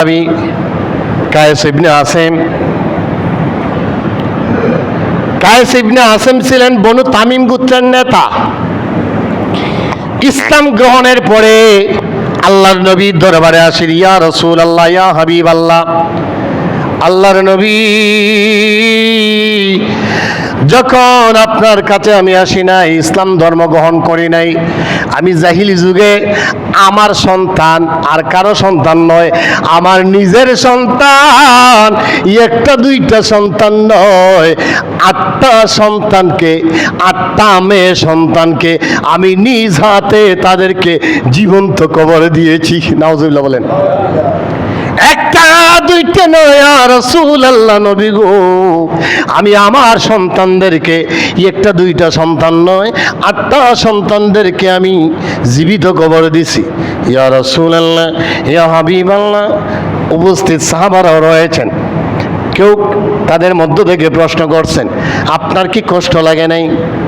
আমি কায়েস ইবনে আসেম। কায়েস ইবনে আসেম ছিলেন বনু তামিম গুত্রের নেতা। ইসলাম গ্রহণের পরে আল্লাহর নবীর দরবারে আসেন, ইয়া রসুল আল্লাহ ইয়া হাবিব আল্লাহ আল্লাহর নবী। যখন আপনার কাছে আমি আসি নাই, ইসলাম ধর্ম গ্রহণ করি নাই, আমি জাহিলি যুগে আমার সন্তান আর কারও সন্তান নয়, আমার নিজের সন্তান, একটা দুইটা সন্তান নয়, আটটা সন্তানকে, আটটা মেয়ে সন্তানকে আমি নিজ হাতে তাদেরকে জীবন্ত কবর দিয়েছি। নাওজুল্লাহ বলেন। দুইটা নয় রসুল আল্লাহ নবী গো। আমি আমার সন্তানদেরকে, একটা দুইটা সন্তান নয়, আটটা সন্তানদেরকে আমি জীবিত কবর দিছি। ইয়া রসুল আল্লাহ ইয়া হাবিব আল্লাহ উপস্থিত সাহাবারাও রয়েছেন। কেউ তাদের মধ্য থেকে প্রশ্ন করছেন, আপনার কি কষ্ট লাগে নাই?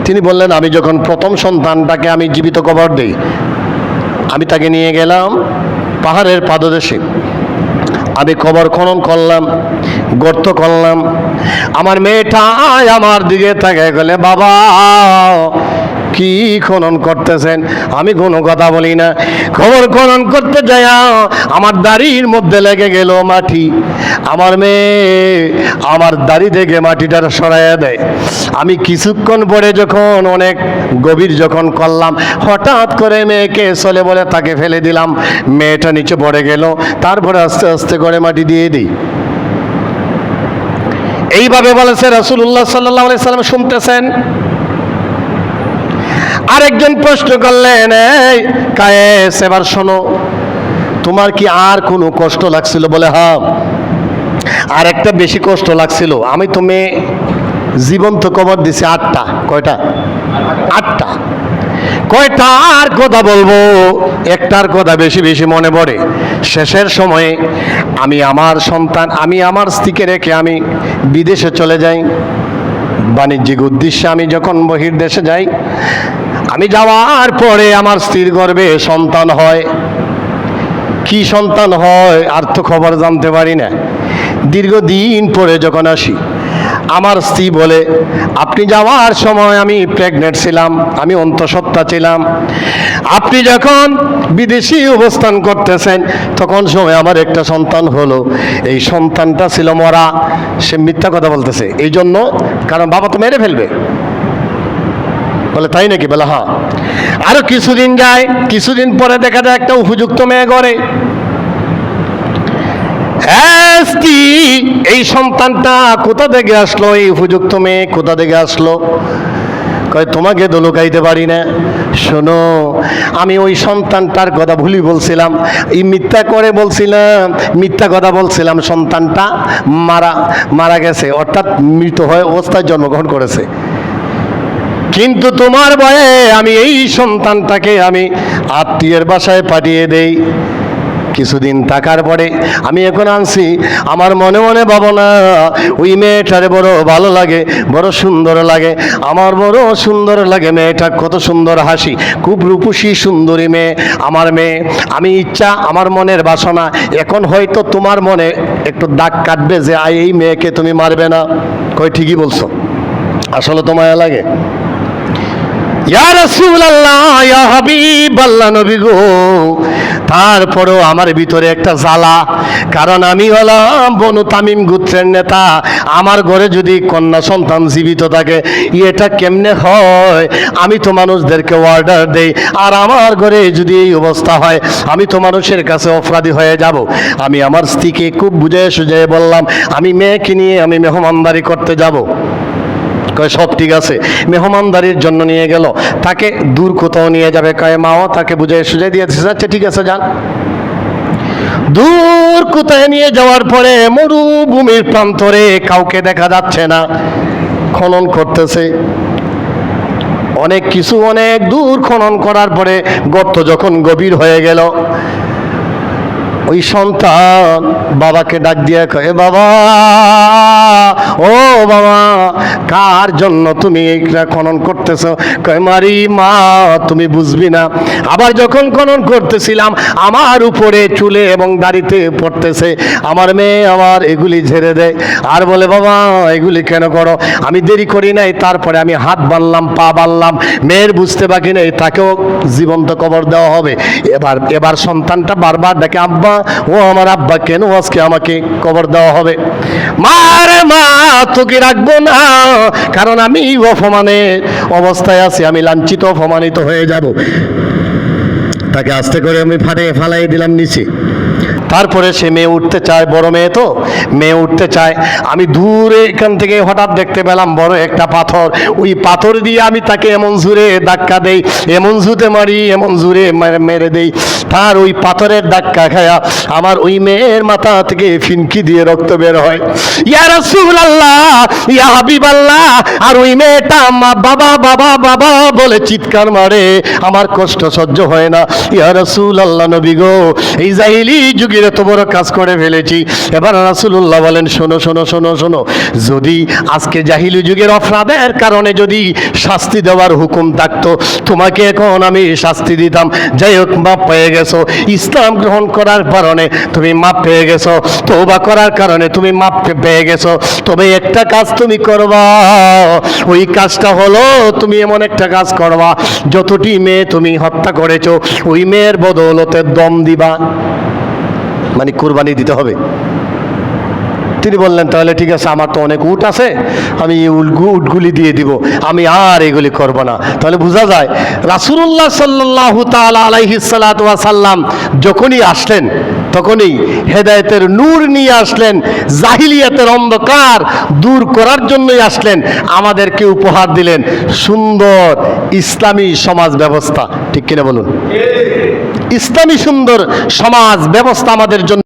তিনি বললেন, আমি যখন প্রথম সন্তানটাকে আমি জীবিত কবর দিই, আমি তাকে নিয়ে গেলাম পাহাড়ের পাদদেশে। আমি কবর খনন করলাম গর্ত করলাম। আমার মেয়েটা আমার দিকে থাকে গেলে বাবা কি খনন করতেছেন? আমি কোনো কথা বলি না। খবর খনন করতে যাই আমার দাড়ির মধ্যে লেগে গেল মাটি। আমার মেয়ে আমার দাড়ি থেকে মাটিটা সরাইয়া দেয়। আমি কিছুক্ষণ পরে যখন অনেক গভীর যখন করলাম, হঠাৎ করে মেয়েকে চলে বলে তাকে ফেলে দিলাম। মেয়েটা নিচে পড়ে গেল। তারপরে আস্তে আস্তে করে মাটি দিয়ে দিই। এইভাবে বলেছে রসুল্লাহ সাল্লাহ সাল্লাম শুনতেছেন? আরেকজন প্রশ্ন করলেন কায়েস, এবার শোনো, তোমার কি আর কোনো কষ্ট লাগছিল? বলে হ্যাঁ আর একটা বেশি কষ্ট লাগছিল। আমি তুমি জীবন্ত কবর দিছি আটটা, কয়টা? আটটা। কয়টা আর কথা বলব? একটার কথা বেশি বেশি মনে পড়ে। শেষের সময়ে আমি আমার সন্তান, আমি আমার স্ত্রীকে রেখে আমি বিদেশে চলে যাই। বাণিজ্যিক উদ্দেশ্যে আমি যখন বহির দেশে যাই আমি যাওয়ার পরে আমার স্ত্রীর গর্বে সন্তান হয়। কি সন্তান হয় আর তো খবর জানতে পারি না। দীর্ঘদিন পরে যখন আসি, আমার স্ত্রী বলে, আপনি যাওয়ার সময় আমি প্রেগনেন্ট ছিলাম, আমি অন্তঃসত্ত্বা ছিলাম। আপনি যখন বিদেশি অবস্থান করতেছেন, তখন সময় আমার একটা সন্তান হলো। এই সন্তানটা ছিল মরা। সে মিথ্যা কথা বলতেছে। এই জন্য কারণ বাবা তো মেরে ফেলবে। বলে তাই নাকি? বলে হ্যাঁ। আরও কিছুদিন যায় কিছুদিন পরে দেখা যায় একটা উপযুক্ত মেয়ে গড়ে। হ্যাঁ, এই সন্তানটা কোথা থেকে আসলো? এই উপযুক্ত মেয়ে কোথা থেকে আসলো? কয় তোমাকে তো লুকাইতে পারি না। শোনো আমি ওই সন্তানটার কথা ভুলি বলছিলাম। এই মিথ্যা করে বলছিলাম মিথ্যা কথা বলছিলাম সন্তানটা মারা মারা গেছে। অর্থাৎ মৃত হয়ে অবস্থায় জন্মগ্রহণ করেছে। কিন্তু তোমার ভয়ে আমি এই সন্তানটাকে আমি আত্মীয়ের বাসায় পাঠিয়ে দেই। কিছুদিন থাকার পরে আমি এখন আনছি। আমার মনে মনে ভাবনা ওই মেয়েটারে বড় ভালো লাগে, বড় সুন্দর লাগে। আমার বড় সুন্দর লাগে মেয়েটা, কত সুন্দর হাসি, খুব রূপসী, সুন্দরী মেয়ে আমার মেয়ে। আমি ইচ্ছা, আমার মনের বাসনা, এখন হয়তো তোমার মনে একটু দাগ কাটবে যে এই মেয়েকে তুমি মারবে না। কই, ঠিকই বলছো। আসলে তোমায় লাগে ইয়া রাসূলুল্লাহ ইয়া হাবিব আল্লাহ নবী গো তারপরেও আমার ভিতরে একটা জ্বালা, কারণ আমি হলাম বনু তামিম গোত্রের নেতা। আমার ঘরে যদি কন্যা সন্তান জীবিত থাকে, এটা কেমনে হয়? আমি তো মানুষদেরকে অর্ডার দেই, আর আমার ঘরে যদি এই অবস্থা হয়, আমি তো মানুষের কাছে অপরাধী হয়ে যাব। আমি আমার স্ত্রীকে খুব বুঝে সুঝে বললাম, আমি মেয়েকে নিয়ে আমি মেহমানদারি করতে যাব। কয়, সব ঠিক আছে। মেহমানদারির জন্য নিয়ে গেল। তাকে দূর কোথাও নিয়ে যাবে কয়, মাও তাকে বুঝে সুঝে দিয়ে আচ্ছা ঠিক আছে, যান। দূর কোথায় নিয়ে যাওয়ার পরে মরুভূমির প্রান্তরে কাউকে দেখা যাচ্ছে না। খনন করতেছে। অনেক কিছু অনেক দূর খনন করার পরে গর্ত যখন গভীর হয়ে গেল ওই সন্তান বাবাকে ডাক দিয়ে কয়ে বাবা, ও বাবা, কার জন্য তুমি এইটা খনন করতেছ? কয়, মারি মা, তুমি বুঝবি না। আবার যখন খনন করতেছিলাম, আমার উপরে চুলে এবং দাড়িতে পড়তেছে। আমার মেয়ে আমার এগুলি ঝেড়ে দেয়। আর বলে, বাবা, এগুলি কেন করো? আমি দেরি করি নাই। তারপরে আমি হাত বানলাম পা বানলাম মেয়ের বুঝতে বাকি নেই। তাকেও জীবন্ত কবর দেওয়া হবে। এবার এবার সন্তানটা বারবার ডাকে, আব্বা ও আমার আব্বা কেন আজকে আমাকে কবর দেওয়া হবে। মা রে মা, তোকে রাখব না, কারণ আমি অপমানে অবস্থায় আছি, আমি লাঞ্ছিত, অপমানিত হয়ে যাব। তাকে আস্তে করে আমি ফাটে ফালাই দিলাম নিচে। তারপরে সে মেয়ে উঠতে চায়, বড় মেয়ে তো, মেয়ে উঠতে চায়। আমি দূরে এখান থেকে হঠাৎ দেখতে পেলাম বড় একটা পাথর। ওই পাথর দিয়ে আমি তাকে এমন জুড়ে ধাক্কা দেই, এমন জুতে মারি, এমন জুড়ে মেরে- দেই। তার ওই পাথরের ধাক্কা খায়া আমার ওই মেয়ের মাথা থেকে ফিনকি দিয়ে রক্ত বের হয়। ইয়া আল্লাহ ইয়া হাবিবাল্লাহ, আর ওই মেয়েটা মা, বাবা বাবা বাবা বলে চিৎকার মারে। আমার কষ্ট সহ্য হয় না। ইয়া রাসূলুল্লাহ নবী গো, এই জাহিলি যুগের এত বড় কাজ করে ফেলেছি। এবার রাসূলুল্লাহ বলেন, শোনো শোনো শোনো শোনো, যদি আজকে জাহিলি যুগের অপরাধের কারণে যদি শাস্তি দেওয়ার হুকুম থাকতো, তোমাকে এখন আমি শাস্তি দিতাম। যাই হোক মাপ পেয়ে গেছো। ইসলাম গ্রহণ করার কারণে তুমি মাপ পেয়ে গেছো। তওবা করার কারণে তুমি মাপ পেয়ে গেছো। তবে একটা কাজ তুমি করবা। ওই কাজটা হলো তুমি এমন একটা কাজ করবা, যতটি মেয়ে তুমি হত্যা করেছ, ওই মেয়ের বদৌলতে দম দিবা। মানে কুরবানি দিতে হবে। তিনি বললেন, তাহলে ঠিক আছে, আমার তো অনেক উট আছে, আমি এই উটগু উটগুলি দিয়ে দিব, আমি আর এগুলি করব না। তাহলে বোঝা যায় রাসুল্লাহ সাল্লাহ তাল আলাইহি সাল্লাম যখনই আসলেন, তখনই হেদায়েতের নূর নিয়ে আসলেন, জাহিলিয়াতের অন্ধকার দূর করার জন্যই আসলেন, আমাদেরকে উপহার দিলেন সুন্দর ইসলামী সমাজ ব্যবস্থা। ঠিক কিনা বলুন? ইসলামী সুন্দর সমাজ ব্যবস্থা আমাদের জন্য